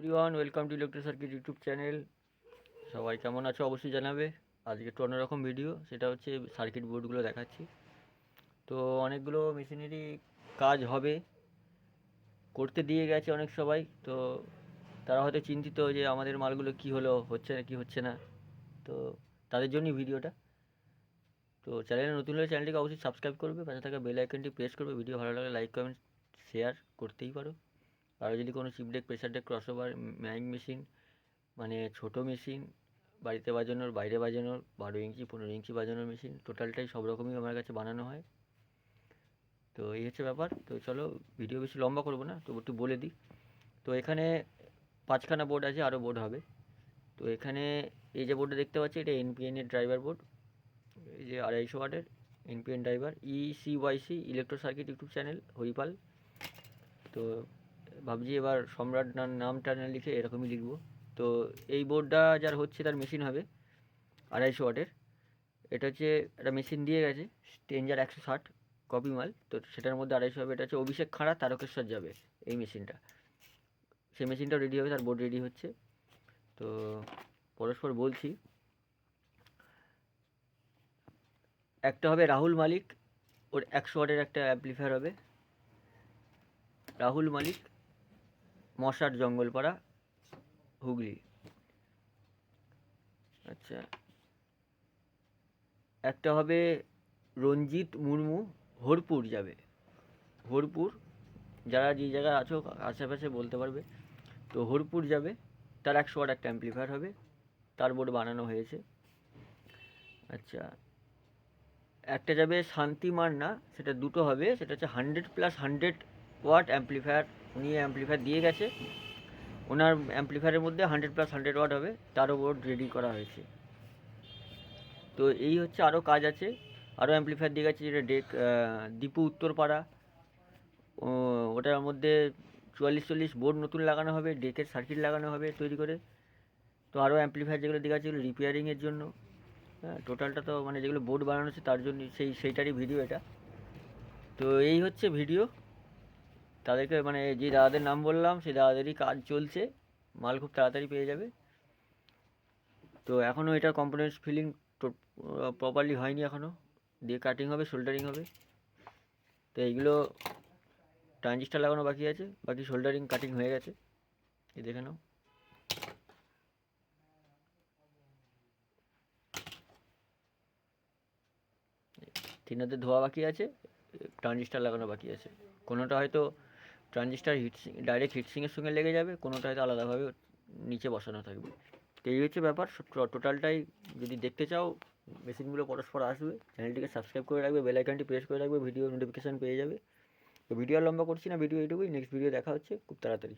Everyone welcome to electric circuit YouTube channel সবাই কেমন আছো অবশ্যই জানাবে। আজকে একটু অন্যরকম ভিডিও সেটা হচ্ছে সার্কিট বোর্ডগুলো দেখাচ্ছি। তো অনেকগুলো মেশিনেরই কাজ হবে। করতে দিয়ে গেছে অনেক সবাই। তো তারা হয়তো চিন্তিত যে আমাদের মালগুলো কি হলো, হচ্ছে না, কি হচ্ছে না। তো তাদের জন্যই ভিডিওটা তো চ্যানেলে নতুন হলে চ্যানেলটিকে অবশ্যই সাবস্ক্রাইব করবে। পাশে থাকা বেল আইকনটি প্রেস করবে। ভিডিও ভালো লাগলে লাইক কমেন্ট শেয়ার করতেই পারো। আর যদি কোনো chip deck, pressure deck, crossover Mang machine মানে ছোট মেশিন, বাড়িতে বাজানোর, বাইরে বাজানোর, বারো ইঞ্চি, পনেরো ইঞ্চি বাজানোর মেশিন, টোটালটাই সব রকমই আমার কাছে বানানো হয়। তো এই হচ্ছে ব্যাপার। তো চলো, ভিডিও বেশি লম্বা করব না তো একটু বলে দিই। তো এখানে পাঁচখানা বোর্ড আছে আরও বোর্ড হবে। তো এখানে এই যে বোর্ডটা দেখতে পাচ্ছি, এটা এনপিএন এর ড্রাইভার বোর্ড। এই যে আড়াইশো ওয়াটের NPN driver E C YC electro circuit YouTube channel Haripal. তো ভাবছি এবার সম্রাট নামটা না লিখে এরকমই লিখব। তো এই বোর্ডটা যার হচ্ছে তার মেশিন হবে, আড়াইশো ওয়াটের। এটা হচ্ছে একটা মেশিন দিয়ে গেছে স্টেঞ্জার একশো ষাট কপি মাল। তো সেটার মধ্যে আড়াইশো হবে, এটা হচ্ছে অভিষেক খাড়া, তারকেশ্বর যাবে এই মেশিনটা সেই মেশিনটাও রেডি হবে, তার বোর্ড রেডি হচ্ছে। তো পরস্পর বলছি, একটা হবে রাহুল মালিক, ওর একশো ওয়াটের একটা অ্যাম্পলিফায়ার হবে। রাহুল মালিক মশার জঙ্গলপাড়া, হুগলি। আচ্ছা। একটা হবে রঞ্জিত মুর্মু, হরপুর যাবে। হরপুর, যারা যে জায়গায় আছো, আশেপাশে বলতে পারবে। তো হরপুর যাবে, তার একশো ওয়াট একটা অ্যাম্পলিফায়ার হবে, তার বোর্ড বানানো হয়েছে। আচ্ছা। একটা যাবে শান্তি মান্না, সেটা দুটো হবে, সেটা হচ্ছে hundred plus hundred watt amplifier উনি অ্যাম্পলিফায়ার দিয়ে গেছে। ওনার অ্যাম্পলিফায়ারের মধ্যে হান্ড্রেড প্লাস হান্ড্রেড ওয়াট হবে তারও বোর্ড রেডি করা হয়েছে। তো এই হচ্ছে আরও কাজ আছে। আরও অ্যাম্পলিফায়ার দিয়ে গেছে, যেটা ডেক দীপু উত্তরপাড়া। ওটার মধ্যে চুয়াল্লিশ চল্লিশ বোর্ড নতুন লাগানো হবে, ডেকের সার্কিট লাগানো হবে তৈরি করে। তো আরও অ্যাম্পলিফায়ার যেগুলো গেছে এগুলো রিপেয়ারিংয়ের জন্য। হ্যাঁ টোটালটা তো মানে যেগুলো বোর্ড বানানো হচ্ছে, তার জন্য সেই, সেইটারই ভিডিও এটা। তো এই হচ্ছে ভিডিও তাদেরকে মানে যে দাদাদের নাম বললাম, সেই দাদাদেরই কাজ চলছে। মাল খুব তাড়াতাড়ি পেয়ে যাবে। তো এখনও এটা কম্পোনেন্টস ফিলিং প্রপারলি হয়নি এখনও। দিয়ে কাটিং হবে শোল্ডারিং হবে। তো এইগুলো ট্রানজিস্টার লাগানো বাকি আছে। বাকি শোল্ডারিং কাটিং হয়ে গেছে। এই দেখে নাও। তিনাদের ধোয়া বাকি আছে। ট্রানজিস্টার লাগানো বাকি আছে। কোনোটা হয়তো ট্রানজিস্টার হিটসিং ডাইরেক্ট হিটসিংয়ের সঙ্গে লেগে যাবে, কোনোটা হয়তো আলাদাভাবে নিচে বসানো থাকবে। তো এই হচ্ছে ব্যাপার টোটালটাই যদি দেখতে চাও, মেশিনগুলো পরস্পর আসবে, চ্যানেলটিকে সাবস্ক্রাইব করে রাখবে, বেল আইকনটি প্রেস করে রাখবে, ভিডিও নোটিফিকেশান পেয়ে যাবে। তো ভিডিও লম্বা করছি না, ভিডিও এইটুকুই, নেক্সট ভিডিও দেখা হচ্ছে, খুব তাড়াতাড়ি।